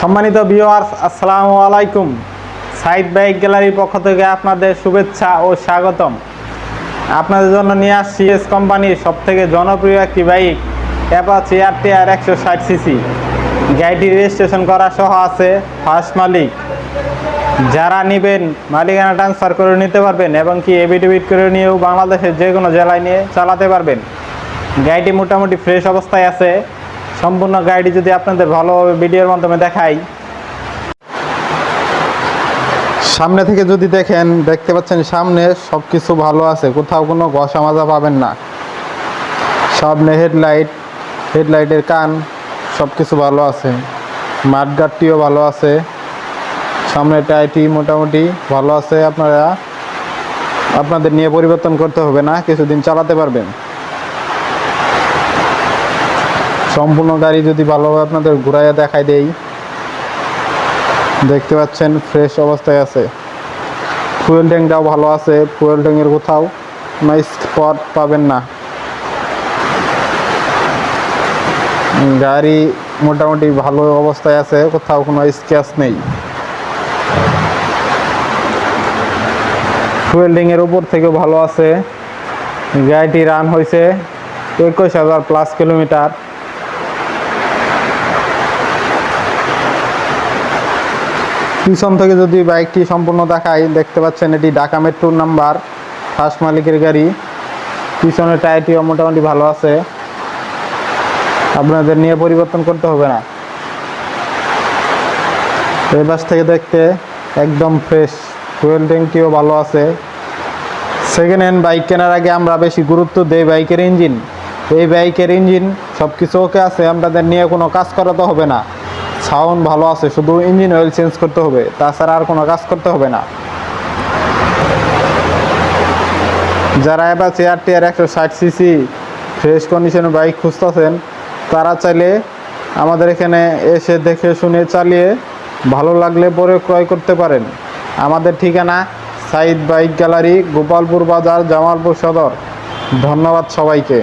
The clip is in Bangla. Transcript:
সম্মানিত ভিউয়ার্স আসসালামু আলাইকুম। সাইড বাইক গ্যালারির পক্ষ থেকে আপনাদের শুভেচ্ছা ও স্বাগতম। আপনাদের জন্য নিয়ে আসছি এস কোম্পানির সব থেকে জনপ্রিয় একটি বাইক অ্যাপাচি আর টি আর একশো ষাট সিসি গাড়িটি রেজিস্ট্রেশন করা সহ আছে ফার্স্ট মালিক। যারা নেবেন, মালিকানা ট্রান্সফার করে নিতে পারবেন এবং কি এবিটিভিট করে নিয়েও বাংলাদেশের যে কোনো জেলায় নিয়ে চালাতে পারবেন। গাড়িটি মোটামুটি ফ্রেশ অবস্থায় আছে। সম্পূর্ণ গাড়িটি যদি আপনাদের ভালোভাবে ভিডিওর মাধ্যমে দেখাই। সামনে থেকে যদি দেখেন, দেখতে পাচ্ছেন সামনে সব কিছু ভালো আছে, কোথাও কোনো ঘষা মাজা পাবেন না। সামনে হেডলাইট, হেডলাইটের কান সব কিছু ভালো আছে। মাঠগাটটিও ভালো আছে। সামনে টাইটি মোটামুটি ভালো আছে আপনারা। আপনাদের নিয়ে পরিবর্তন করতে হবে না, কিছুদিন চালাতে পারবেন। সম্পূর্ণ গাড়ি যদি ভালোভাবে আপনাদের ঘুরাইয়া দেখাই দেই। দেখতে পাচ্ছেন ফ্রেশ অবস্থায় আছে। ফুয়েল ট্যাঙ্কটাও ভালো আছে ফুয়েল ট্যাঙ্কের কোথাও কোনো স্পট পাবেন না। গাড়ি মোটামুটি ভালো অবস্থায় আছে, কোথাও কোনো স্ক্যাচ নেই। ফুয়েল ট্যাঙ্কের উপর থেকেও ভালো আছে। গাড়িটি রান হয়েছে একুশ হাজার প্লাস কিলোমিটার পিছন থেকে যদি বাইকটি সম্পূর্ণ দেখাই, দেখতে পাচ্ছেন এটি ঢাকা মেট্রোর নাম্বার, ফার্স্ট মালিকের গাড়ি। পিছনের টায়ারটিও মোটামুটি ভালো আছে। আপনাদের নিয়ে পরিবর্তন করতে হবে না। এই বাস থেকে দেখতে একদম ফ্রেশ ফুয়েল ট্যাঙ্কটিও ভালো আছে। সেকেন্ড হ্যান্ড বাইক কেনার আগে আমরা বেশি গুরুত্ব দেই বাইকের ইঞ্জিন এই বাইকের ইঞ্জিন সব কিছু ওকে আছে, আপনাদের নিয়ে কোনো কাজ করাতে হবে না। সাউন্ড ভালো আছে, শুধু ইঞ্জিন অয়েল চেঞ্জ করতে হবে, তাছাড়া আর কোনো কাজ করতে হবে না। যারা এবার চেয়ার টিয়ার একশো ষাট সিসি ফ্রেশ কন্ডিশনে বাইক খুঁজতেছেন, তারা চাইলে আমাদের এখানে এসে দেখে শুনে চালিয়ে ভালো লাগলে পরে ক্রয় করতে পারেন। আমাদের ঠিকানা সাইদ বাইক গ্যালারি, গোপালপুর বাজার, জামালপুর সদর। ধন্যবাদ সবাইকে।